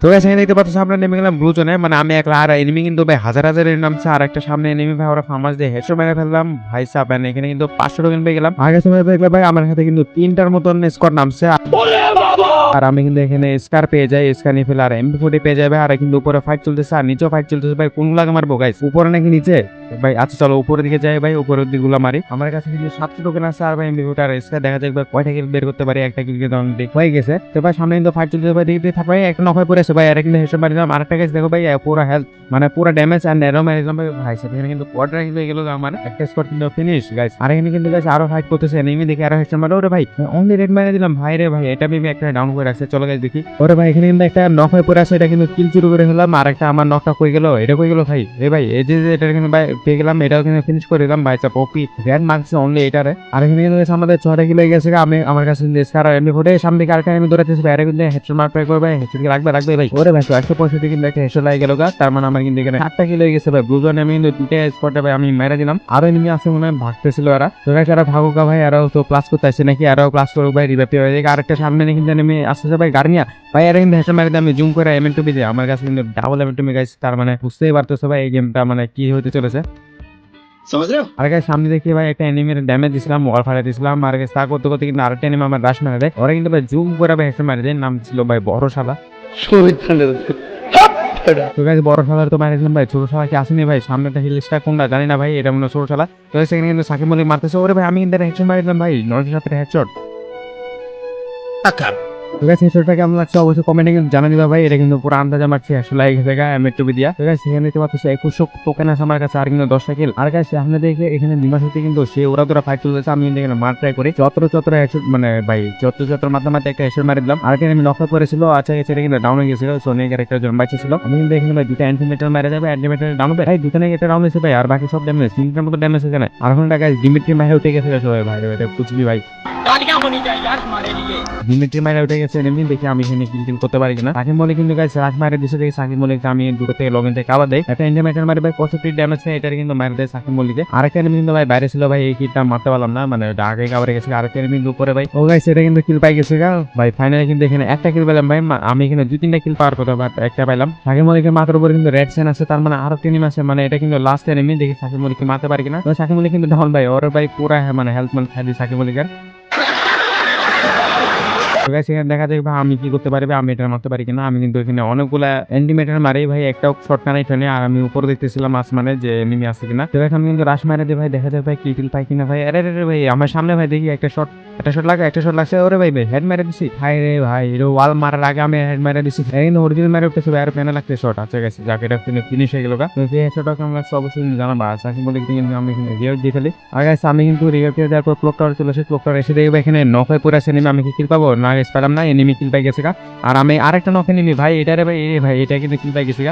তো ভাই এখানে দেখতে পাচ্ছ সামনে নেমে গেলাম ব্লু জোনে মানে আমি একলা আর এনিমি কিন্তু ভাই হাজার হাজার এর নামছে, আর একটা সামনে এনিমি ভাই, ওরা ফার্মাস দিয়ে হেডশট মেরে ফেললাম। ভাই and এখানে কিন্তু পাঁচশো টোকেন পেয়ে গেলাম। আগে সময় দেখলে ভাই, আমার হাতে কিন্তু তিনটার মতন স্কোর নামছে। আর আমি কিন্তু এখানে স্কার পেয়ে যাই স্কার নিয়ে ফেলে আর এমপি ফোর্টি পেয়ে যাবে আর কিন্তু উপরে ফাইট চলতেছে, আর নিচেও ফাইট চলতেছে ভাই, কোন লাগে মারবো গাইস উপরে নাকি নিচে? ভাই আচ্ছা চলো, উপরের দিকে যাই ভাই, উপরের দিকগুলো মারি। আমার কাছে কিন্তু সাতশো টোকেন আছে আর ভাই এমপি ফোর্টি আর স্কার দেখা যাক ভাই কয়টা কিল বের করতে পারি, একটা কিল কিন্তু অলরেডি হয়ে গেছে। তো ভাই, সামনে কিন্তু ফাইট চলতেছে ভাই, দেখতে থাকবে একটা নখায় পড়েছে ভাই, আর কিন্তু হেসে মারিলাম আরেকটা গাছ দেখো ভাই পুরো হেলথ মানে পুরো ড্যামেজ আর নেরো মারিলাম ভাই। সেখানে কিন্তু কোয়ার্টার হয়ে গেল আমার। একটা স্কোর কিন্তু ফিনিশ গাইস আর এখানে কিন্তু গাইস আরও ফাইট করতেছে এনিমি দেখে আরও হেসে মারো ওরে ভাই অনলি রেড মেরে দিলাম। ভাই রে ভাই, এটা ভেবে একটা ডাউন করে রাখছে চলো গাইস দেখি। ওরে ভাই এখানে কিন্তু একটা নক হয়ে পড়ে আছে এটা কিন্তু কিল চুরি করে ফেললাম আর একটা আমার নকটা কই গেল। এটা কই গেল ভাই? এ ভাই এই যে এটা কিন্তু ভাই পেয়ে গেলাম এটাও কিন্তু ফিনিশ করে দিলাম। ভাই চাপ ওপি রেড মার্কস অনলি এটারে। আর এখানে কিন্তু আমাদের ছটা কিলো গেছে আমি আমার কাছে স্কার এমনি ফুটে সামনে দিকে আরেকটা আমি দৌড়াতেছি ভাই আরে কিন্তু হেডশট মার ট্রাই করবে হেডশট কি লাগবে লাগবে ভাই। ওরে ভাই একশো পঁয়ষট্টি কিন্তু একটা হেডশট লাগে গেল গা তার মানে আমার কিন্তু এখানে সাতটা কিলো গেছে ভাই। ব্লু জোনে আমি কিন্তু দুটো স্পটে ভাই আমি মেরে দিলাম। আরও এমনি আছে মনে হয় ভাগতেছিল এরা। তো এরা ভাগুকা ভাই এরাও তো প্লাস করতে আসছে নাকি? এরাও প্লাস করুক ভাই রিভাইভ হয়ে যায় আরেকটা সামনে কিন্তু এনিমি আসতেছে ভাই গাড়ি নিয়ে। ভাই এটা কিন্তু হেসে মারিতে আমি জুম করে এম টুপি দিই। আমার কাছে কিন্তু ডাবল এম টুপি গাইছে তার মানে বুঝতেই পারতেছো ভাই এই গেমটা মানে কি হতে চলেছে। আর সামনে দেখি ভাই একটা দিছিলাম দিছিলাম আর কিন্তু আমার রাশ মারা ওরা কিন্তু ভাই জুম করে মারি নাম ছিল ভাই তো ভাই কি আসেনি ভাই? কোনটা জানি না ভাই এটা মনে ছোটশালা। তো সেখানে কিন্তু সাকিব মলিক মারতেছে। ওরে ভাই আমি কিন্তু ভাই গাইস হেডশটটা কেমন লাগছে অবশ্যই কমেন্টে কিন্তু জানা ভাই। এটা কিন্তু পুরো আন্দাজ আমার লাগে গেছে গা এম টুবি দিয়া তো গাইস সেখানে একুশশো টোকেন আছে আমার কাছে, আর কিন্তু দশটা কিল আর গাইস সামনে দেখে এখানে হতে কিন্তু সে ওরা তোরা ফাইট আমি কিন্তু এখানে মার ট্রাই করি। যত্র হেডশট মানে ভাই যত্র মাধ্যমে একটা হেডশট মারি দিলাম। আর আমি নকআউট করেছিল আচ্ছা সেটা কিন্তু ডাউন হয়ে গেছিল। সোনিয়া ক্যারেক্টার জন্য বাঁচে ছিল আমি কিন্তু এখানে ভাই দুটো অ্যান্টিমিটার মারা যাবে ডাউন ভাই, দুটো একটা ডাউন হয়েছে ভাই, আর বাকি সব ড্যামেজ তিনটার মতো ড্যামেজ হয়েছে না। আর এখন গাইস ডিমিট্রি মাইরে উঠে গেছে ভাই ভাই কুচবি ভাই। মিলিটারি মাইরা কিন্তু গাইছে রাখ আমি দুটো থেকে লগিন থেকে এটা কিন্তু মারা দেয় সাকিব কিন্তু ভাই, বাইরে ছিল, ভাই, এই কিলটা মারতে পারলাম না মানে কিল পাই গেছে গা ভাই ফাইনালি কিন্তু এখানে একটা কিল পেলাম, ভাই। আমি এখানে দুই তিনটা কিল পাওয়ার কথা বাট পাইলাম। সাকিব মলিকের মাথার উপরে কিন্তু রেড সেন আছে, তার মানে আরও আছে মানে এটা কিন্তু লাস্ট এনিমি দেখি সাকিব মলিককে মারতে পারি কিনা। সাকিব মলিক কিন্তু ডাউন ভাই। ওর ভাই পুরা মানে হেলথ মানে সাকিব মলিকের। তো guys, এখানে দেখা যায় ভাই আমি কি করতে পারি আমি এটা মারতে পারি কিনা। আমি কিন্তু এখানে অনেকগুলা এন্টিমেটার মারি ভাই একটাও শর্ট কানাই ফেলে আর আমি উপরে দেখতেছিলাম আসমানে যে এনিমি আছে কিনা। তো এখন কিন্তু রাশ মারে দিয়ে ভাই দেখা যায় ভাই কিল পাই কিনা ভাই। আরে আরে ভাই আমার সামনে ভাই দেখি একটা শর্ট একটা শট লাগে একটা শট লাগছে। ওরে ভাই ভাই হেড মেরে দিছি। হাই রে ভাই এটা ওয়াল মারার আগে আমি হেড মেরে দিছি। কিন্তু অরিজিনাল মেরে উঠতেছে ভাই আর প্যানে লাগছে শট আছে গেছে যাকে এটা ফিনিশ হয়ে গেল গা। তো এই শটটা কেমন লাগছে অবশ্যই জানাবা। কি বলে কিন্তু আমি এখানে রিয়ার দিয়ে ফেলি। আর আমি কিন্তু রিয়ার দিয়ে দেওয়ার পর ক্লক টাওয়ার চলে আসে। ক্লক টাওয়ার এসে দেখি ভাই এখানে নক হয়ে পড়ে আছে এনিমি আমি কি কিল পাবো? না guys, পেলাম না এনিমি কিল পাই গেছে আর আমি আরেকটা নক এনিমি ভাই এটারে ভাই এই ভাই এটা কিন্তু কিল পাই গেছে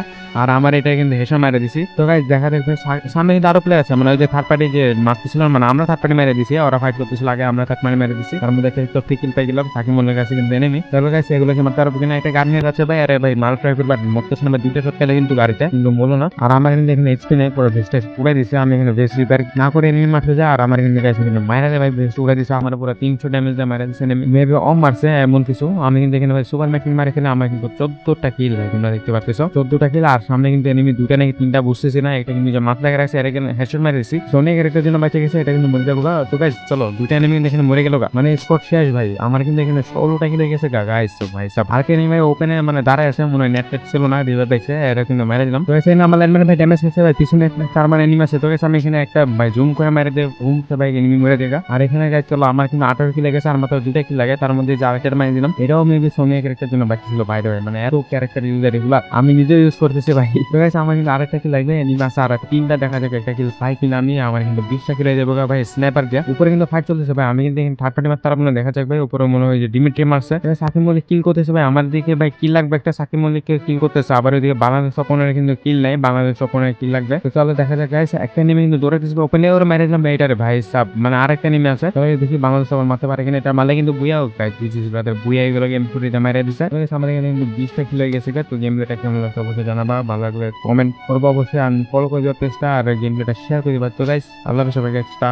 আর আমার এটা কিন্তু হেসা মেরে দিছি। তো গাইস দেখা দেখবে সামনে কিন্তু আরও প্লেয়ার আছে মানে ওই যে থার্ড পার্টি যে মারতেছিল মানে আমরা থার্ড পার্টি মেরে দিছি ওরা ফাইট করতেছিল আগে আমরা থার্ড পার্টি মেরে দিছি। তার মধ্যে একটা তো কিল পাই গেলাম তাকে মনে কাছে কিন্তু এনিমি তারপর গাইস এগুলো কি মারতে পারব কিনা একটা গান নিয়ে যাচ্ছে ভাই আরে ভাই মাল ট্রাই করবার মরতেছে না ভাই দুইটা শট খেলে কিন্তু গাড়িতে কিন্তু বলো না। আর আমার কিন্তু এখানে এইচপি নেই পুরো ভেস্টে পুরাই দিছে আমি এখানে ভেস্ট রিপেয়ার না করে এনিমি মারতে যায় আর আমার এখানে গাইস কিন্তু মাইরা ভাই ভেস্ট উড়ে দিছে আমার পুরো তিনশো ড্যামেজ দিয়ে মারা দিছে মেবি অম মারছে এমন কিছু, আমি কিন্তু এখানে সুপার ম্যাকিং মারে খেলে আমার কিন্তু চোদ্দটা কিল ভাই তোমরা দেখতে পাচ্ছ চোদ্দটা কিল আর সামনে কিন্তু এনিমি দুটা নাকি তিনটা বুঝতেছি না, একটা কিন্তু মাথা লাগা রাখছে এটা কিন্তু হেডশট মারি দিছি সোনিয়া ক্যারেক্টার জন্য বেঁচে গেছে, এটা কিন্তু মরে যাব তো গাইস চলো দুটা এনিমি কিন্তু এখানে মরে গেল মানে স্পট শেষ ভাই, আমার কিন্তু এখানে ষোলোটা কিলো গেছে গা গাইস তো ভাই, সব। আর এনিমি ওপেনে মানে দাঁড়ায় আছে, মনে হয় নেট ছিল না রিভার দেখছে এটা কিন্তু মেরে দিলাম। তো এখানে আমার ল্যান্ডম্যান ভাই ড্যামেজ হয়েছে ভাই, পিছনে চার মানে এনিমি আছে। তো গেছে আমি এখানে একটা ভাই জুম করে মেরে দিয়ে ঘুম ভাই এনিমি মরে দেগা আর এখানে গাইস চলো, আমার কিন্তু আঠারো কিলো গেছে, আর মাত্র দুটা কিল লাগে, তার মধ্যে যে আরেকটা মারি দিলাম। এটাও মেবি সোনিয়া ক্যারেক্টার জন্য বাকি ছিল বাইরে মানে এত ক্যারেক্টার ইউজার এগুলা আমি নিজে ইউজ করতেছি ভাই। তো গাইস আমার কিন্তু আরেকটা কিল লাগবে, এনিমি আছে আর তিনটা, দেখা যাবে একটা কিল ফাইভ কিল আমি, আমার কিন্তু বিশটা কিলো যাব ভাই স্নাইপার দিয়া। উপরে কিন্তু ফাইট চলতেছে ভাই, আমি কিন্তু থার্ড পার্টি মারতে পারব না, দেখা যাক ভাই, উপরে মনে হয় যে ডিমিট্রি মারছে। সাকিব মল্লিক কিল করতেছে ভাই, আমার দিকে ভাই কিল লাগবে একটা, সাকিব মল্লিককে কিল করতেছে, আবার ওইদিকে বাংলাদেশ ওপেনের কিন্তু কিল নাই, বাংলাদেশ ওপেনের কিল লাগবে। তো চলো দেখা যাক গাইস একটা নেমে কিন্তু দৌড়ে দিচ্ছে ওপেনে ওর মেরে দিলাম ভাই ভাই, সাব মানে আরেকটা নেমে আছে। দেখি বাংলাদেশ ওপেন মারতে পারে কিনা, এটা মারলে কিন্তু বুয়া দিস ব্রাদার বুয়া এগুলো গেম ফুটিতে মেরে দিছে আমাদের এখানে কিন্তু বিশটা খেলে গেছে তো গেম কেমন লাগছে অবশ্যই জানাবা ভালো লাগলে কমেন্ট করব অবশ্যই আর ফলো করে দেওয়ার চেষ্টা আর গেম শেয়ার করে দেবার তো গাইস আল্লাহ সবাইকে টা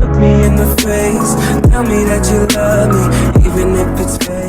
look me in the face. Tell me that you love me, even if it's fake.